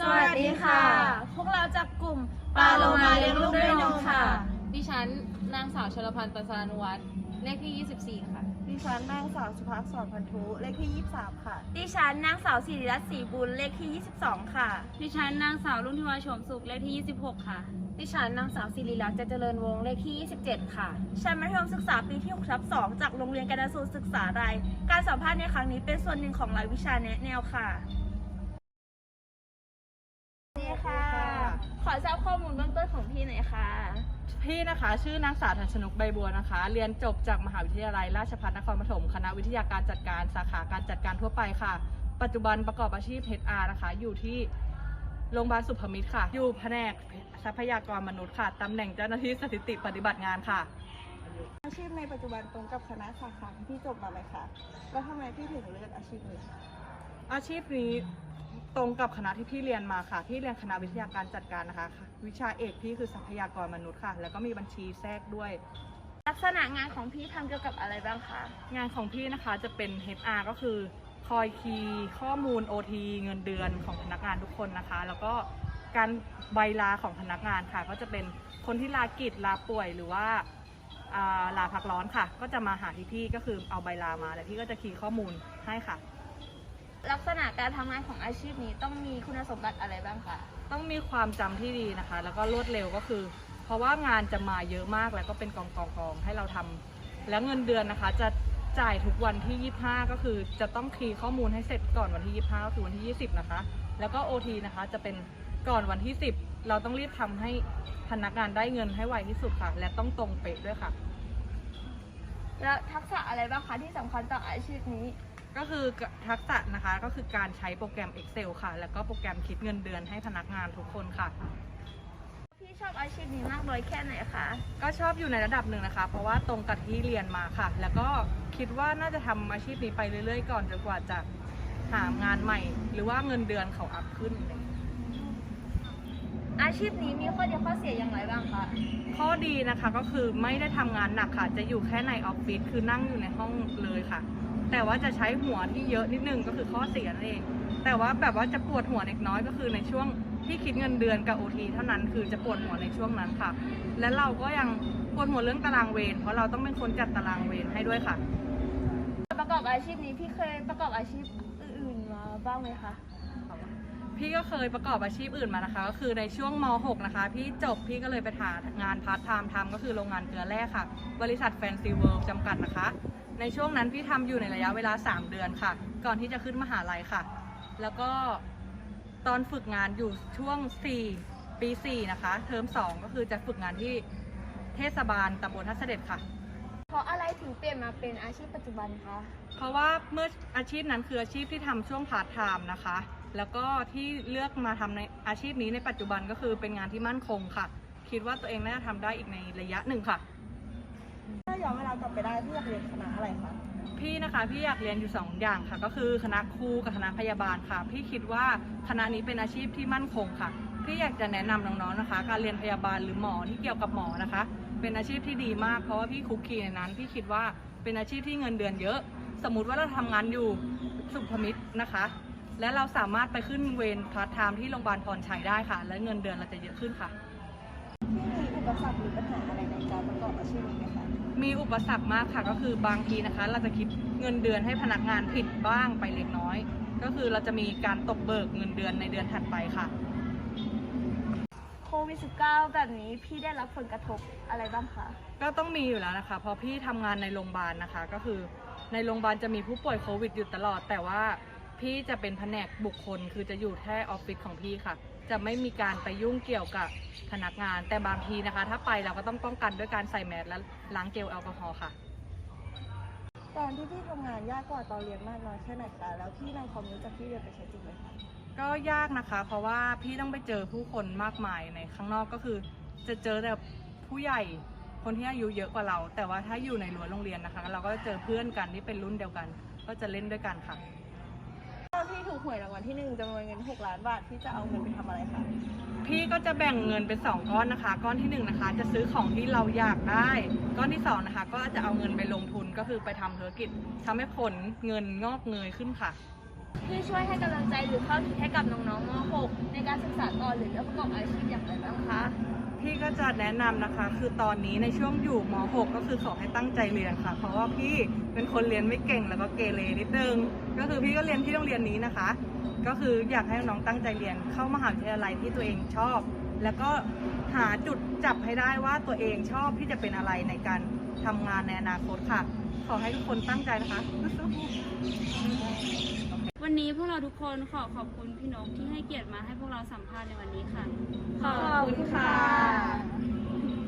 สวัสดีค่ะ พวกเราจากกลุ่มปลาโลมาเลี้ยงลูกด้วยนมค่ะ ดิฉันนางสาวชลพันธ์ตันสานุวัฒน์เลขที่ 24 ค่ะ ดิฉันนางสาวสุภักษรพันธุเลขที่ 23 ค่ะ ดิฉันนางสาวสิริรัตน์ศรีบุญเลขที่ 22 ค่ะ ดิฉันนางสาวรุ่งทิวาโฉมสุขเลขที่ 26 ค่ะ ดิฉันนางสาวสิริรักษ์เจริญวงศ์เลขที่ 27 ค่ะ ชั้นมัธยมศึกษาปีที่6ทับ2จากโรงเรียนกนสูตรศึกษาราย การสัมภาษณ์ในครั้งนี้เป็นส่วนหนึ่งของรายวิชาแนะแนวค่ะนี่ ค่ะ ขอทราบข้อมูลเบื้องต้นของพี่หน่อยค่ะ พี่นะคะ ชื่อนางสาวทันชนกใบบัวนะคะ เรียนจบจากมหาวิทยาลัย ราชภัฏนครปฐมคณะวิทยาการจัดการสาขาการจัดการทั่วไปค่ะ ปัจจุบันประกอบอาชีพ HR นะคะ อยู่ที่โรงพยาบาลสุพมิตรค่ะ อยู่แผนกทรัพยากรมนุษย์ค่ะตำแหน่งเจ้าหน้าที่สถิติปฏิบัติงานค่ะ อาชีพในปัจจุบันตรงกับคณะสาขาที่พี่จบมาไหมคะแล้วทำไมพี่ถึงเลือกอาชีพนี้คะอาชีพนี้ ตรงกับคณะที่พี่เรียนมาค่ะพี่เรียนคณะวิทยาการจัดการนะคะ วิชาเอกพี่คือทรัพยากรมนุษย์ค่ะ แล้วก็มีบัญชีแทรกด้วย ลักษณะงานของพี่ทำเกี่ยวกับอะไรบ้างคะ งานของพี่นะคะจะเป็น HR ก็คือคอยคีย์ข้อมูล OT เงินเดือนของพนักงานทุกคนนะคะ แล้วก็การใบลาของพนักงานค่ะ ก็จะเป็นคนที่ลากิจลาป่วยหรือว่าอ่าลาพักร้อนค่ะ ก็จะมาหาที่พี่ก็คือเอาใบลามา แล้วพี่ก็จะคีย์ข้อมูลให้ค่ะ ลักษณะการทำงานของอาชีพนี้ต้องมีคุณสมบัติอะไรบ้างคะต้องมีความจำที่ดีนะคะ แล้วก็รวดเร็วก็คือ เพราะว่างานจะมาเยอะมากแล้วก็เป็นกองกองกองให้เราทำแล้วเงินเดือนนะคะ จะจ่ายทุกวันที่ 25 ก็คือจะต้องคีย์ข้อมูลให้เสร็จก่อนวันที่ 25ก็คือวันที่ 20 นะคะ แล้วก็ OT นะคะจะเป็นก่อนวันที่ 10 เราต้องรีบทำให้พนักงานได้เงินให้ไวที่สุดค่ะ และต้องตรงเป๊ะด้วยค่ะ แล้วทักษะอะไรบ้างคะที่สำคัญต่ออาชีพนี้ ก็คือทักษะนะคะก็คือการใช้โปรแกรม Excel ค่ะ แล้วก็โปรแกรมคิดเงินเดือนให้พนักงานทุกคนค่ะ พี่ชอบอาชีพนี้มากน้อยแค่ไหนคะ ก็ชอบอยู่ในระดับหนึ่งนะคะ เพราะว่าตรงกับที่เรียนมาค่ะ แล้วก็คิดว่าน่าจะทำอาชีพนี้ไปเรื่อยๆ ก่อนจนกว่าจะหางานใหม่ หรือว่าเงินเดือนเขาอัพขึ้นอะไรอย่างเงี้ยอาชีพนี้มีข้อดีข้อเสียอย่างไรบ้างคะ ข้อดีนะคะก็คือไม่ได้ทำงานหนักค่ะ จะอยู่แค่ในออฟฟิศคือนั่งอยู่ในห้องเลยค่ะ แต่ว่าจะใช้หัวที่เยอะนิดนึงก็คือข้อเสียนั่นเอง แต่ว่าแบบว่าจะปวดหัวเล็กน้อยก็คือในช่วงที่คิดเงินเดือนกับโอทีเท่านั้นคือจะปวดหัวในช่วงนั้นค่ะ และเราก็ยังปวดหัวเรื่องตารางเวรเพราะเราต้องเป็นคนจัดตารางเวรให้ด้วยค่ะ ประกอบอาชีพนี้พี่เคยประกอบอาชีพอื่นๆมาบ้างไหมคะพี่ก็เคยประกอบอาชีพอื่นมานะคะ ก็คือในช่วงม .6 นะคะ พี่จบพี่ก็เลยไปหางานพาร์ทไทม์ทำก็คือโรงงานเกลือแร่ค่ะ บริษัทแฟนซีเวิลด์จำกัดนะคะ ในช่วงนั้นพี่ทำอยู่ในระยะเวลา 3 เดือนค่ะ ก่อนที่จะขึ้นมหาลัยค่ะ แล้วก็ตอนฝึกงานอยู่ช่วง 4 ปี 4 นะคะ เทอม 2 ก็คือจะฝึกงานที่เทศบาลตำบลทัศเสด็จค่ะ เพราะอะไรถึงเปลี่ยนมาเป็นอาชีพปัจจุบันคะ เพราะว่าเมื่ออาชีพนั้นคืออาชีพที่ทำช่วงพาร์ทไทม์นะคะ แล้วก็ที่เลือกมาทำในอาชีพนี้ในปัจจุบันก็คือเป็นงานที่มั่นคงค่ะ คิดว่าตัวเองน่าจะทำได้อีกในระยะหนึ่งค่ะ ถ้าย้อนเวลากลับไปได้พี่อยากเรียนคณะอะไรคะ พี่นะคะพี่อยากเรียนอยู่สองอย่างค่ะ ก็คือคณะครูกับคณะพยาบาลค่ะ พี่คิดว่าคณะนี้เป็นอาชีพที่มั่นคงค่ะ พี่อยากจะแนะนำน้องๆนะคะ การเรียนพยาบาลหรือหมอที่เกี่ยวกับหมอนะคะ เป็นอาชีพที่ดีมากเพราะว่าพี่คุกคีในนั้น พี่คิดว่าเป็นอาชีพที่เงินเดือนเยอะ สมมุติว่าเราทำงานอยู่สุขมิตรนะคะ และเราสามารถไปขึ้นเวรพาร์ทไทม์ที่โรงพยาบาลพรชัยได้ค่ะ และเงินเดือนเราจะเยอะขึ้นค่ะพี่มีอุปสรรคหรือปัญหาอะไรในการประกอบอาชีพนี้ไหมคะ มีอุปสรรคมากค่ะก็คือบางทีนะคะ เราจะคิดเงินเดือนให้พนักงานผิดบ้างไปเล็กน้อย ก็คือเราจะมีการตกเบิกเงินเดือนในเดือนถัดไปค่ะโควิด -19 แบบนี้พี่ได้รับผลกระทบอะไรบ้างคะก็ต้องมีอยู่แล้วนะคะ เพราะพี่ทำงานในโรงพยาบาลนะคะ ก็คือในโรงพยาบาลจะมีผู้ป่วยโควิดอยู่ตลอด แต่ว่า พี่จะเป็นแผนกบุคคล คือจะอยู่แค่ออฟฟิศของพี่ค่ะ จะไม่มีการไปยุ่งเกี่ยวกับพนักงาน แต่บางทีนะคะ ถ้าไปเราก็ต้องป้องกันด้วยการใส่แมสและล้างเจลแอลกอฮอล์ค่ะ ตอนที่พี่ทำงานยากกว่าตอนเรียนมากน้อยแค่ไหนคะแล้วพี่นำความรู้จากที่เรียนไปใช้จริงไหมคะก็ยากนะคะ เพราะว่าพี่ต้องไปเจอผู้คนมากมายในข้างนอกก็คือ จะเจอแต่ผู้ใหญ่คนที่อายุเยอะกว่าเรา แต่ว่าถ้าอยู่ในรั้วโรงเรียนนะคะ เราก็จะเจอเพื่อนกันที่เป็นรุ่นเดียวกัน ก็จะเล่นด้วยกันค่ะถ้าพี่ถูกหวยรางวัลที่หนึ่งจำนวนเงิน 6 ล้านบาทพี่จะเอาเงินไปทำอะไรคะพี่ก็จะแบ่งเงินเป็น2ก้อนนะคะ ก้อนที่1นะคะ จะซื้อของที่เราอยากได้ ก้อนที่2นะคะ ก็จะเอาเงินไปลงทุนก็คือไปทำธุรกิจทำให้ผลเงินงอกเงยขึ้นค่ะ ที่ช่วยให้กำลังใจหรือข้อคิดให้กับน้องๆม .6 ในการศึกษาต่อหรือเลือกประกอบอาชีพอย่างไรบ้างคะพี่ก็ จะแนะนำนะคะ คือตอนนี้ในช่วงอยู่ม .6 ก็คือขอให้ตั้งใจเรียนค่ะ เพราะว่าพี่เป็นคนเรียนไม่เก่งแล้วก็เกเรนิดนึง ก็คือพี่ก็เรียนที่โรงเรียนนี้นะคะ ก็คืออยากให้น้องตั้งใจเรียนเข้ามหาวิทยาลัยที่ตัวเองชอบ แล้วก็หาจุดจับให้ได้ว่าตัวเองชอบที่จะเป็นอะไรในการทำงานในอนาคตค่ะ ขอให้ทุกคนตั้งใจนะคะวันนี้พวกเราทุกคนขอขอบคุณพี่นกที่ให้เกียรติมาให้พวกเราสัมภาษณ์ในวันนี้ค่ะ ขอบคุณค่ะ